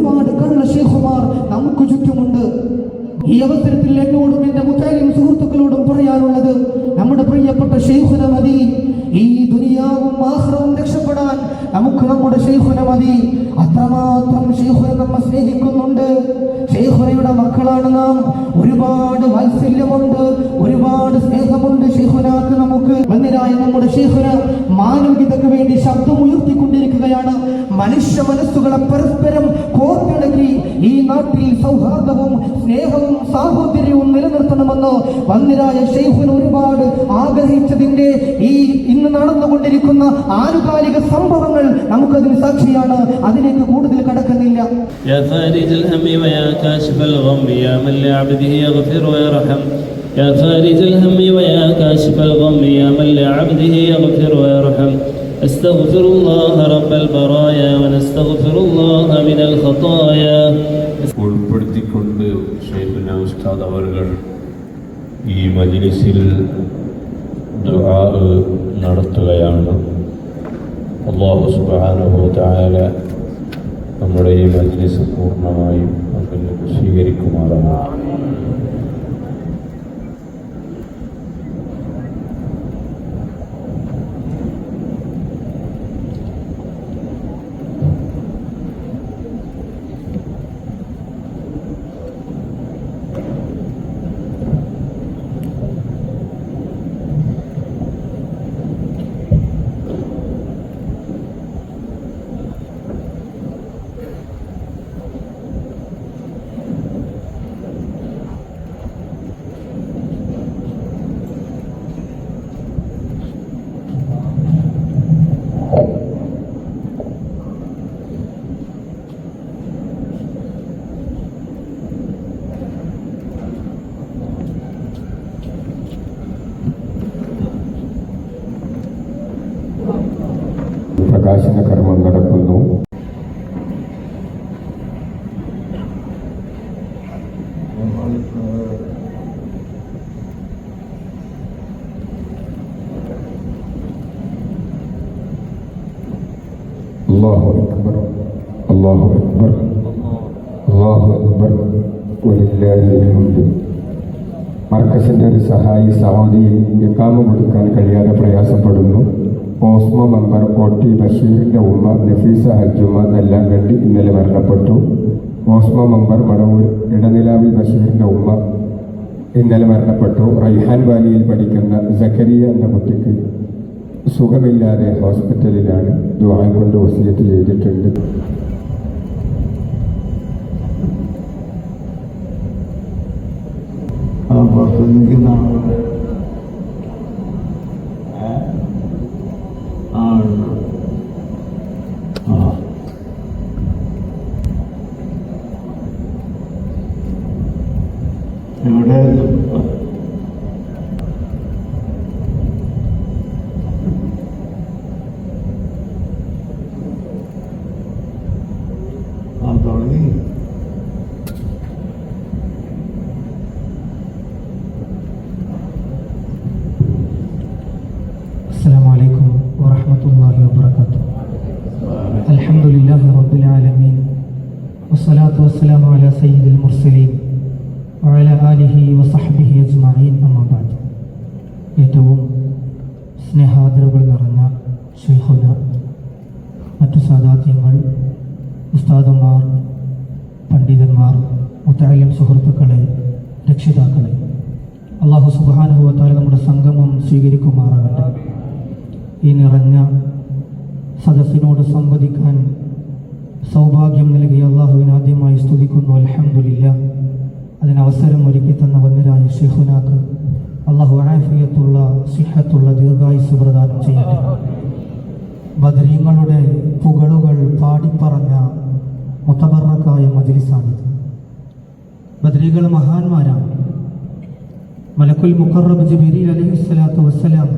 ഒരുപാട് കള്ള ഷേഖുമാർ നമുക്ക് ചുറ്റുമുണ്ട്. ഈ അവസരത്തിൽ എന്നോടും എന്റെ മുത്താലിം സുഹൃത്തുക്കളോടും പറയാനുള്ളത് നമ്മുടെ പ്രിയപ്പെട്ട ഷെയ്ഖുന മതി. ഈ ദുനിയാവും ആഹ്റവും രക്ഷപ്പെടാൻ നമുക്ക് നമ്മുടെ ഷെയ്ഖുന മതി. അത്രമാത്രം ഷെയ്ഖുന നമ്മെ സ്നേഹിക്കുന്നുണ്ട്. ഷെയ്ഖുനയുടെ മക്കളാണ് നാം. ഒരുപാട് വാത്സല്യമുണ്ട്. ഒരുപാട് സ്നേഹമുണ്ട് ഷെയ്ഖുനാക്ക് നമുക്ക്. വന്നിരായ നമ്മുടെ ഷെയ്ഖുന മാനവികതയ്ക്ക് വേണ്ടി ശബ്ദം ഉയർത്തിക്കൊണ്ടിരിക്കുകയാണ് മനുഷ്യ മനസ്സുകളെ പരസ്പരം നാട്ടിൽ സൗഹാർദ്ദവും സ്നേഹവും സാഹോദര്യവും നിലനിർത്തണമെന്ന് വന്നിരായ ഷെയ്ഖുൻ ഒരുപാട് ആഗ്രഹിച്ചതിന്റെ ഈ ഇന്ന് നടന്നുകൊണ്ടിരിക്കുന്ന ആനുകാലിക സംഭവങ്ങൾ നമുക്കതിന് സാക്ഷിയാണ് അതിലേക്ക് കൂടുതൽ കടക്കുന്നില്ല يا فارج الهم ويا كاشف الغم يا من لعبده يغفر ويرحم يا فارج الهم ويا كاشف الغم يا من لعبده يغفر ويرحم استغفر الله رب البرايا ونستغفر الله من الخطايا ഉൾപ്പെടുത്തിക്കൊണ്ട് ഷെയ്ഖുന ഉസ്താദ് അവർകൾ ഈ മജ്ലിസിൽ ദുആ നടത്തുകയാണ് അള്ളാഹു സുബ്ഹാനഹു തആല നമ്മുടെ ഈ മജ്ലിസ് പൂർണ്ണമായും അതിന് സ്വീകരിക്കുമാറാണ് അല്ലാഹു അക്ബർ. അല്ലാഹു അക്ബർ. അല്ലാഹു അക്ബർ. വലില്ലാഹിൽ ഹംദ് മർക്കസിന്റെ ഒരു സഹായി സൗദിയിൽ ഇക്കാമ കൊടുക്കാൻ കഴിയാതെ പ്രയാസപ്പെടുന്നു. ഓസ്മ മെമ്പർ ഒ ടി ബഷീറിന്റെ ഉമ്മ നഫീസ ഹജുമ എല്ലാം കണ്ടി ഇന്നലെ മരണപ്പെട്ടു. ഓസ്മ മെമ്പർ മടവൂർ ഇടനിലാവിൽ ബഷീറിന്റെ ഉമ്മ ഇന്നലെ മരണപ്പെട്ടു. റൈഹാൻ വാലിയിൽ പഠിക്കുന്ന സക്കരിയ എന്ന കുട്ടിക്ക് സുഖമില്ലാതെ ഹോസ്പിറ്റലിലാണ് ദ്വാര കൊണ്ട് വസീയത്ത് ചെയ്തിട്ടുണ്ട്. ആ പുറത്ത് നിൽക്കുന്ന ഇവിടെ വസ്സലാത്തു വസ്സലാം അല സയ്യിദുൽ മുർസലീൻ വഅല ആലിഹി വസഹ്ബിഹി അജ്മഈൻ അമ്മാബാദ് ഏറ്റവും സ്നേഹാദരവുകൾ നിറഞ്ഞ ഷെയ്ഖുന മറ്റു സാദാത്യങ്ങൾ ഉസ്താദുമാർ പണ്ഡിതന്മാർ മുത്തായം സുഹൃത്തുക്കളെ രക്ഷിതാക്കളെ അള്ളാഹു സുബാനുഭവത്താൽ നമ്മുടെ സംഗമം സ്വീകരിക്കുമാറാകട്ടെ. ഈ നിറഞ്ഞ സദസ്സിനോട് സംവദിക്കാൻ സൗഭാഗ്യം നൽകിയ അള്ളാഹുവിന് ആദ്യമായി സ്തുതിക്കുന്നു. അലഹമുല്ല അതിനവസരം ഒരുക്കി തന്ന വന്നിരായ ഷെഹുനാക്ക് അള്ളാഹു അനാഫിയത്തുള്ള സിഹത്തുള്ള ദീർഘായുസ് പ്രദാനം ചെയ്യട്ടെ. ബദരീങ്ങളുടെ പുകളുകൾ പാടിപ്പറഞ്ഞ മുത്തബറക്കായ മജിലിസാണിത്. ബദരീകൾ മഹാന്മാരാണ്. മലക്കുൽ മുഖറബ് ജബീരി അലഹി സ്വലാത്തു വസ്സലാം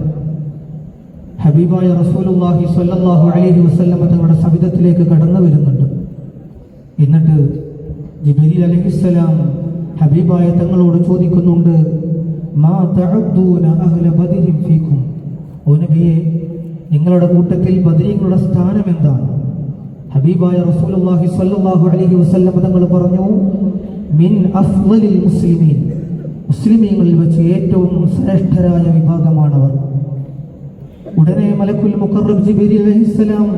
ഹബീബായ റസൂലുള്ളാഹി സ്വല്ലല്ലാഹു അലൈഹി വസല്ലം തങ്ങളുടെ സവിധത്തിലേക്ക് കടന്നു വരുന്നുണ്ട്. എന്നിട്ട് ജിബിരി അലൈഹിസ്സലാം ഹബീബായ തങ്ങളോട് ചോദിക്കുന്നുണ്ട് മാ അഹ്ല ബദരിൻ ഫീകും? ഓ നബിയെ നിങ്ങളുടെ കൂട്ടത്തിൽ ബദരീങ്ങളുടെ സ്ഥാനം എന്താണ്? ഹബീബായ റസൂലുള്ളാഹി സ്വല്ലല്ലാഹു അലൈഹി വസല്ലം തങ്ങൾ പറഞ്ഞു മിൻ അഫ്ളലിൽ മുസ്ലിമീൻ. മുസ്ലിമീങ്ങളിൽ വെച്ച് ഏറ്റവും ശ്രേഷ്ഠരായ വിഭാഗമാണവർ. ഉടനെ മലക്കുൽ മുഖറബ് ജിബിരി അലഹിസ്സലാം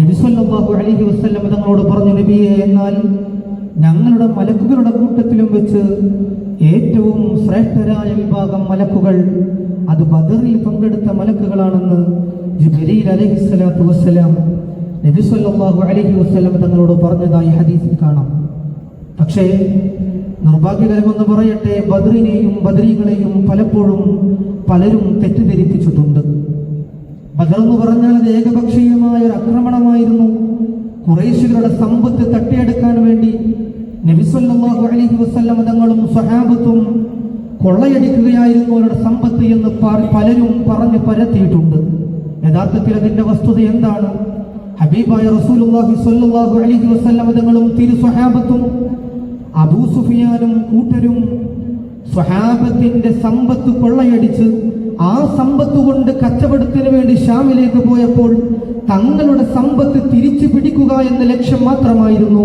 നബി സല്ലല്ലാഹു അലൈഹി വസല്ലം തങ്ങളോട് പറഞ്ഞു നബിയെ എന്നാൽ ഞങ്ങളുടെ മലക്കുകളുടെ കൂട്ടത്തിലും വെച്ച് ഏറ്റവും ശ്രേഷ്ഠരായ വിഭാഗം മലക്കുകൾ അത് ബദറിൽ പങ്കെടുത്ത മലക്കുകളാണെന്ന് ജിബിരി അലഹിസ്സലാത്തു വസ്സലാം നബി സല്ലല്ലാഹു അലൈഹി വസല്ലം തങ്ങളോട് പറഞ്ഞതായി ഹദീസിൽ കാണാം. പക്ഷേ നിർഭാഗ്യകരമെന്ന് പറയട്ടെ ബദ്രിനെയും ബദ്രീകളെയും പലപ്പോഴും പലരും തെറ്റിദ്ധരിപ്പിച്ചിട്ടുണ്ട്. ബദർ എന്ന് പറഞ്ഞാൽ അത് ഏകപക്ഷീയമായ ഒരു ആക്രമണമായിരുന്നു. കുറേശികളുടെ സമ്പത്ത് തട്ടിയെടുക്കാൻ വേണ്ടി നബിസല്ലാഹു അലൈഹി വസല്ലം തങ്ങളും സ്വഹാബത്തും കൊള്ളയടിക്കുകയായിരുന്നു അവരുടെ സമ്പത്ത് എന്ന് പലരും പറഞ്ഞു പരത്തിയിട്ടുണ്ട്. യഥാർത്ഥത്തിൽ അതിന്റെ വസ്തുത എന്താണ്? ഹബീബായ റസൂലുള്ളാഹി സ്വല്ലല്ലാഹു അലൈഹി വസല്ലം തങ്ങളും തിരു സ്വഹാബത്തും അബൂ സുഫിയാനും കൂട്ടരും സ്വഹാബത്തിന്റെ സമ്പത്ത് കൊള്ളയടിച്ച് ആ സമ്പത്ത് കൊണ്ട് കച്ചവടത്തിന് വേണ്ടി ഷാമിലേക്ക് പോയപ്പോൾ തങ്ങളുടെ സമ്പത്ത് തിരിച്ചു പിടിക്കുക എന്ന ലക്ഷ്യം മാത്രമായിരുന്നു.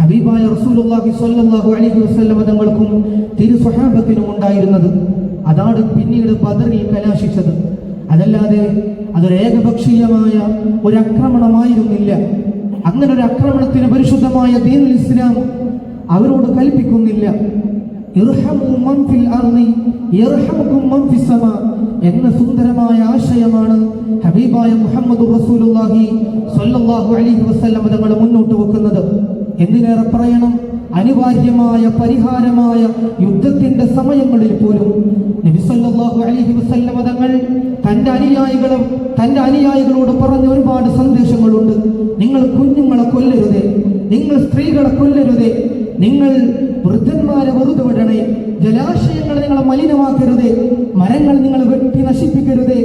ഹബീബായ റസൂലുള്ളാഹി സ്വല്ലല്ലാഹു അലൈഹി വസല്ലം തങ്ങൾക്കും തിരു സ്വഹാബത്തിനും ഉണ്ടായിരുന്നത്. അതാണ് പിന്നീട് ബദറിൽ കലാശിച്ചത്. അതല്ലാതെ അതൊരു ഏകപക്ഷീയമായ ഒരു ആക്രമണമായിരുന്നില്ല. അങ്ങനെ ഒരു ആക്രമണത്തിന് പരിശുദ്ധമായ ദീൻ ഇസ്ലാം അവരോട് കൽപ്പിക്കുന്നില്ല. ഇർഹമു മൻ ഫിൽ അർളി യർഹമുകും മൻ ഫിസ് സമാ എന്ന സുന്ദരമായ ആശയമാണ് ഹബീബായ മുഹമ്മദ് റസൂലുള്ളാഹി സ്വല്ലല്ലാഹു അലൈഹി വസല്ലം തങ്ങൾ മുന്നോട്ട് വെക്കുന്നത്. എന്തിനേറെ പറയണം? അനിവാര്യമായ പരിഹാരമായ യുദ്ധത്തിന്റെ സമയങ്ങളിൽ പോലും നബി സല്ലല്ലാഹു അലൈഹി വസല്ലം തങ്ങൾ തന്റെ അനുയായികളും തന്റെ അനുയായികളോട് പറഞ്ഞ ഒരുപാട് സന്ദേശങ്ങളുണ്ട്. നിങ്ങൾ കുഞ്ഞുങ്ങളെ കൊല്ലരുതേ നിങ്ങൾ സ്ത്രീകളെ കൊല്ലരുതേ നിങ്ങൾ വൃദ്ധന്മാരെ വെറുതെ വിടണേ ജലാശയങ്ങൾ നിങ്ങളെ മലിനമാക്കരുത് മരങ്ങൾ നിങ്ങൾ വെട്ടി നശിപ്പിക്കരുതേ.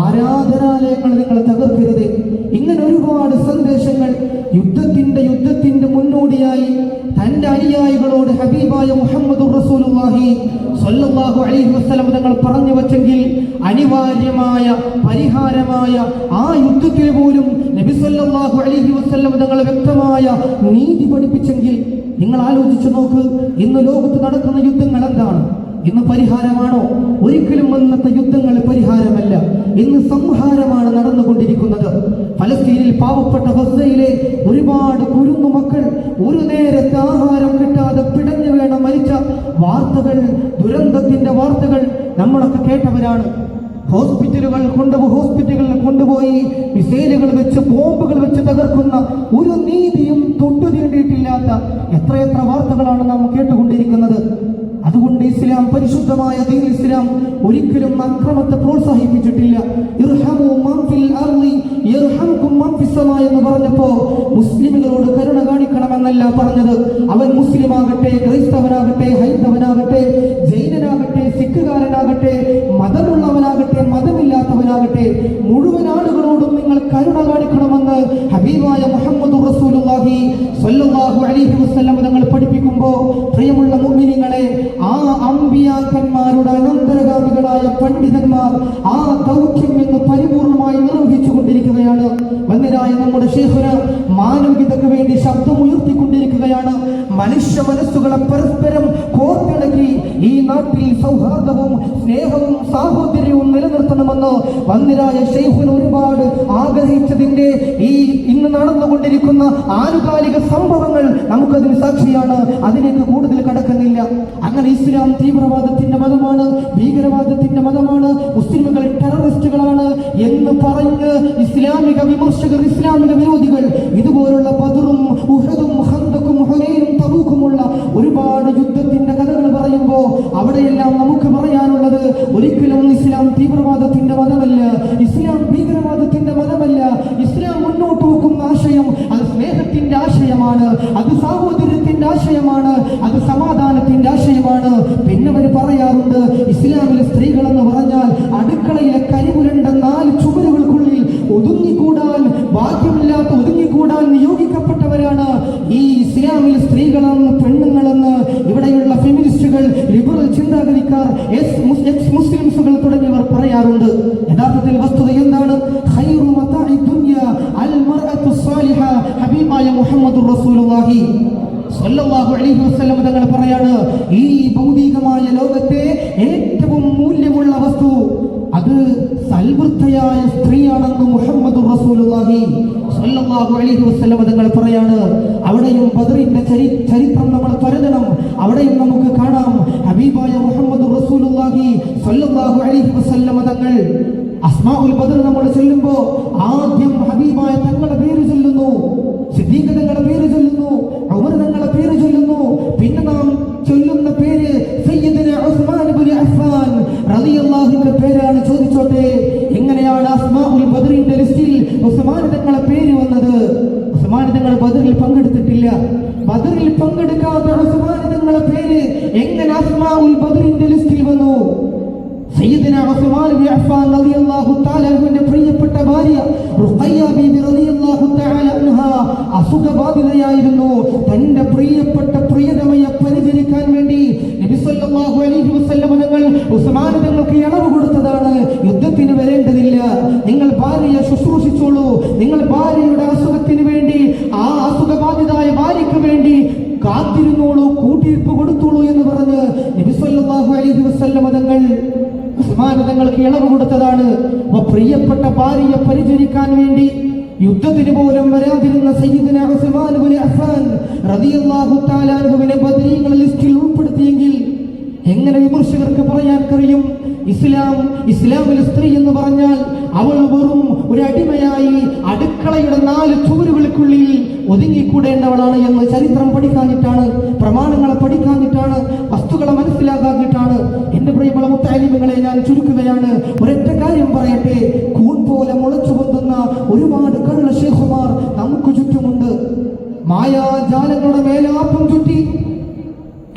ആരാധനാലയങ്ങൾ നിങ്ങൾ തകർക്കരുതേ. ഇങ്ങനെ ഒരുപാട് സന്ദേശങ്ങൾ യുദ്ധത്തിന്റെ യുദ്ധത്തിന്റെ മുന്നോടിയായി തന്റെ അനുയായികളോട് ഹബീബായ മുഹമ്മദ് റസൂലുള്ളാഹി അലൈഹി വസല്ലം തങ്ങൾ പറഞ്ഞു വച്ചെങ്കിൽ അനിവാര്യമായ പരിഹാരമായ ആ യുദ്ധത്തിൽ പോലും നബി സല്ലല്ലാഹു അലൈഹി വസല്ലം തങ്ങൾ വ്യക്തമായ നീതി പഠിപ്പിച്ചെങ്കിൽ നിങ്ങൾ ആലോചിച്ചു നോക്ക് ഇന്ന് ലോകത്ത് നടക്കുന്ന യുദ്ധങ്ങൾ എന്താണ്? ഇന്ന് പരിഹാരമാണോ? ഒരിക്കലും അന്നത്തെ യുദ്ധങ്ങൾ പരിഹാരമല്ല. ഇന്ന് സംഹാരമാണ് നടന്നുകൊണ്ടിരിക്കുന്നത്. ഫലസ്തീനിൽ പാവപ്പെട്ട ഗസയിലെ ഒരുപാട് കുരുന്നു മക്കൾ ഒരു നേരത്തെ ആഹാരം കിട്ടാതെ പിടഞ്ഞു വേണം മരിച്ച വാർത്തകൾ ദുരന്തത്തിന്റെ വാർത്തകൾ നമ്മളൊക്കെ കേട്ടവരാണ്. ഹോസ്പിറ്റലുകൾ കൊണ്ടുപോയി ഹോസ്പിറ്റലുകളിൽ കൊണ്ടുപോയി മിസൈലുകൾ വെച്ച് ബോംബുകൾ വെച്ച് തകർക്കുന്ന ഒരു നീതിയും തൊട്ടു തീണ്ടിയിട്ടില്ലാത്ത എത്രയെത്ര വാർത്തകളാണ് നാം കേട്ടുകൊണ്ടിരിക്കുന്നത്. പരിശുദ്ധമായ ദീൻ ഇസ്ലാം ഒരിക്കലും അക്രമത്തെ പ്രോത്സാഹിപ്പിച്ചിട്ടില്ല. എന്ന് പറഞ്ഞപ്പോ മുസ്ലിമുകളോട് കരുണ കാണിക്കണമെന്നല്ല പറഞ്ഞത്. അവൻ മുസ്ലിം ആകട്ടെ ക്രൈസ്തവനാകട്ടെ ഹൈന്ദവനാകട്ടെ ജൈനനാകട്ടെ സിഖുകാരനാകട്ടെ മതമുള്ളവനാകട്ടെ മതമില്ലാത്തവനാകട്ടെ മുഴുവൻ ആളുകളോടും നിങ്ങൾ കരുണ കാണിക്കണമെന്ന് ഹബീബായ മുഹമ്മദ് റസൂലുള്ളാഹി സ്വല്ലല്ലാഹു അലൈഹി വസല്ലം തങ്ങൾ പഠിപ്പിക്കുമ്പോൾ പ്രിയമുള്ള മുഅ്മിനീങ്ങളെ ആ അമ്പിയാക്കന്മാരുടെ അനന്തരഗാമികളായ പണ്ഡിതന്മാർ ആ ദൗത്യം ഇന്ന് പരിപൂർണമായി നിർവഹിച്ചു കൊണ്ടിരിക്കുകയാണ് വന്നിരായ നമ്മുടെ ശേഖര മാനവികതയ്ക്ക് വേണ്ടി ശബ്ദമുയർത്തിക്കൊണ്ടിരിക്കുകയാണ്. മനുഷ്യ മനസ്സുകളെ പരസ്പരം കോർത്തിണക്കി ഈ നാട്ടിൽ സൗഹാർദ്ദവും സ്നേഹവും സാഹോദര്യവും നിലനിർത്തണമെന്ന് വന്നിരായ ഷെയ്ഖുൻ ഒരുപാട് ആഗ്രഹിച്ചതിന്റെ ഈ ഇന്ന് നടന്നുകൊണ്ടിരിക്കുന്ന ആനുകാലിക സംഭവങ്ങൾ നമുക്കതിന് സാക്ഷിയാണ്. അതിലേക്ക് കൂടുതൽ കടക്കുന്നില്ല. അങ്ങനെ ഇസ്ലാം തീവ്രവാദത്തിന്റെ മതമാണ് ഭീകരവാദത്തിന്റെ മതമാണ് മുസ്ലിമുകൾ ടെററിസ്റ്റുകളാണ് എന്ന് പറഞ്ഞ് ഇസ്ലാമിക വിമർശകർ ഇസ്ലാമിക വിരോധികൾ ഇതുപോലുള്ള പതിറും ഉഹദും ഹന്തക്കും ഹുനൈനും തബൂക്കുമുള്ള ഒരുപാട് യുദ്ധത്തിന്റെ കഥകൾ പറയുമ്പോൾ അവിടെയെല്ലാം നമുക്ക് പറയാനുള്ളത് ഒരിക്കലും ഇസ്ലാം തീവ്രവാദത്തിന്റെ മതമല്ല ഇസ്ലാം ഭീകരവാദത്തിന്റെ മതമല്ല ഇസ്ലാം മുന്നോട്ട് വെക്കുന്ന ആശയം അത് സ്നേഹത്തിന്റെ ആശയമാണ് അത് സാഹോദര്യത്തിന്റെ ആശയമാണ് അത് സമാധാനത്തിന്റെ ആശയമാണ് പിന്നെ അവർ പറയാറുണ്ട് ഇസ്ലാമിലെ സ്ത്രീകൾ എന്ന് പറഞ്ഞാൽ അടുക്കളയിലെ ചൊല്ലുമ്പോ ആദ്യം ഹബീബായ തങ്ങളുടെ പേര് ചൊല്ലുന്നു സിദ്ദീഖ് തങ്ങളുടെ പേര് ചൊല്ലുന്നു ഉമർ തങ്ങളുടെ പേര് ചൊല്ലുന്നു. പിന്നെ നാം ചൊല്ലുന്ന പേര് സയ്യിദുന പേരാണ്. ചോദിച്ചോട്ടെ എങ്ങനെയാണ് ബദറിന്റെ ലിസ്റ്റിൽ പേര് വന്നത്? ബദറിൽ പങ്കെടുത്തിട്ടില്ല. ബദറിൽ പങ്കെടുക്കാത്ത പേര് എങ്ങനെ ബദറിന്റെ ലിസ്റ്റിൽ വന്നു? ഉസ്മാൻ തങ്ങൾക്ക് ഇളവ് കൊടുത്തതാണ്. പ്രിയപ്പെട്ട ഭാര്യയെ പരിചരിക്കാൻ വേണ്ടി യുദ്ധത്തിന് പോലും വരാതിരുന്ന സയ്യിദിന ലിസ്റ്റിൽ ഉൾപ്പെടുത്തിയെങ്കിൽ എങ്ങനെ വിമർശകർക്ക് പറയാൻ കഴിയും? ഇസ്ലാം ഇസ്ലാമിൽ സ്ത്രീ എന്ന് പറഞ്ഞാൽ അവൾ വെറും ഒരു അടിമയായി അടുക്കളയുടെ നാല് ചുവരുകൾക്കുള്ളിൽ ഒതുങ്ങിക്കൂടേണ്ടവളാണ് എന്ന് ചരിത്രം പഠിക്കാനിട്ടാണ് പ്രമാണങ്ങളെ പഠിക്കാനിട്ടാണ് വസ്തുക്കളെ മനസ്സിലാക്കാനിട്ടാണ് മുത്താലിമകളെ ഞാൻ ചുരുക്കുകയാണ്. ഒരൊറ്റ കാര്യം പറയട്ടെ. കൂൺ പോലെ മുളച്ചു പൊന്തുന്ന ഒരുപാട് കള്ള ഷേഖുമാർ നമുക്ക് ചുറ്റുമുണ്ട്. മായാജാലങ്ങളുടെ മേലാപ്പം ചുറ്റി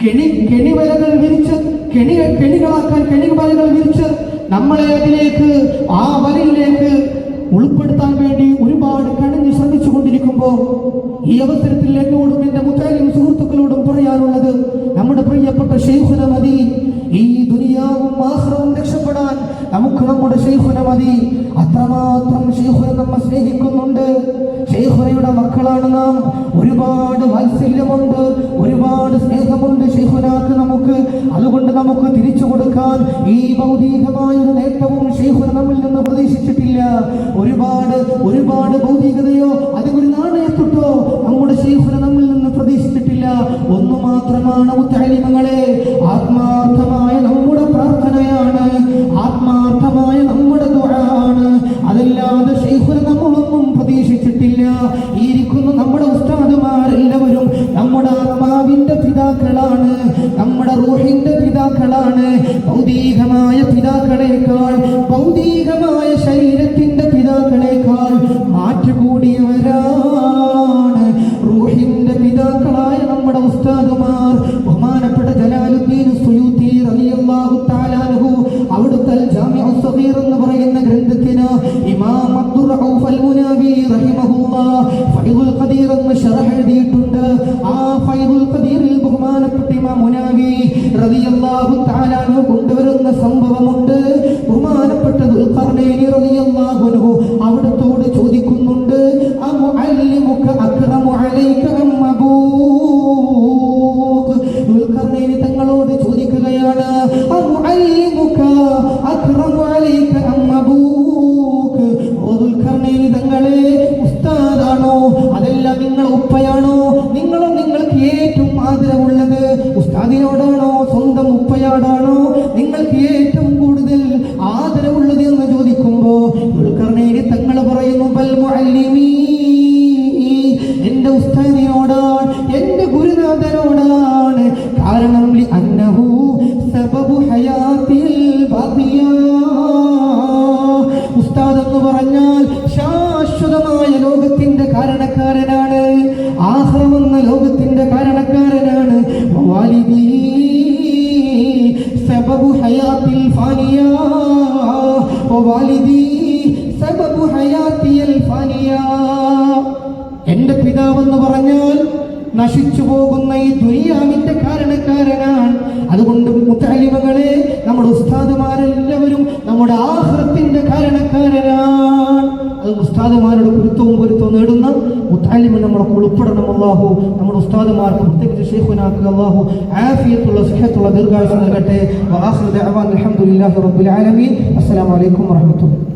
കെണി കെണിവലകൾ വിരിച്ച് കെണി കെണികളാക്കാൻ കെണിവലകൾ വിരിച്ച് നമ്മളെ അതിലേക്ക് ആ വലയിലേക്ക് ഉൾപ്പെടുത്താൻ വേണ്ടി ഒരുപാട് കണിഞ്ഞ് ശ്രമിച്ചു കൊണ്ടിരിക്കുമ്പോൾ ഈ അവസരത്തിൽ എന്നോടും എന്റെ മുത്താലിം സുഹൃത്തുക്കളോടും പറയാനുള്ളത് നമ്മുടെ പ്രിയപ്പെട്ട ഷെയ്ഖുന മതി. അത്രമാത്രം ഷെയ്ഖുന നമ്മെ സ്നേഹിക്കുന്നുണ്ട്. ഷെയ്ഖുനയുടെ മക്കളാണ് നാം. ഒരുപാട് വാത്സല്യമുണ്ട്. ഒരുപാട് സ്നേഹമുണ്ട് ഷെയ്ഖുനാക്ക് നമുക്ക്. അതുകൊണ്ട് നമുക്ക് തിരിച്ചു കൊടുക്കാൻ ഈ ഭൗതികമായ ഒരു നേട്ടവും ഷെയ്ഖുന നമ്മിൽ നിന്ന് പ്രതീക്ഷിച്ചിട്ടില്ല. ഒരുപാട് ഒരുപാട് ഭൗതികതയോ അതിനൊരു നാണയത്തുട്ടോ നമ്മുടെ ഷെയ്ഖുന നമ്മിൽ നിന്ന് പ്രതീക്ഷിച്ചിട്ടില്ല. ഒന്നു മാത്രമാണ് മുത്താലിമങ്ങളെ ആത്മാർത്ഥമായ നമ്മുടെ ഉസ്താദുമാർ എന്റെ പിതാവെന്ന് പറഞ്ഞാൽ നശിച്ചു പോകുന്ന ഈ ദുനിയാവിന്റെ കാരണക്കാരനാണ്. അതുകൊണ്ട് മുത്തലിമകളെ നമ്മുടെ ഉസ്താദുമാരെല്ലാവരും നമ്മുടെ ആഹൃത്തിന്റെ കാരണക്കാരനാണ്. അത് ഉസ്താദുമാരുടെ പൊരുത്തവും പൊരുത്തവും നേടുന്ന മുത്താലിമ നമ്മളെ ഉൾപ്പെടണം അള്ളാഹു നമ്മുടെ ഉസ്താദുമാർക്ക് പ്രത്യേകിച്ച് ഷെയ്ഖുനാക്ക് അള്ളാഹു ആഫിയത്തുള്ള സുഖത്തുള്ള ദീർഘായുസ് നൽകട്ടെ. അൽഹംദുലില്ലാഹി റബ്ബിൽ ആലമീൻ. അസ്സലാമു അലൈക്കും വറഹ്മത്തുള്ളാഹി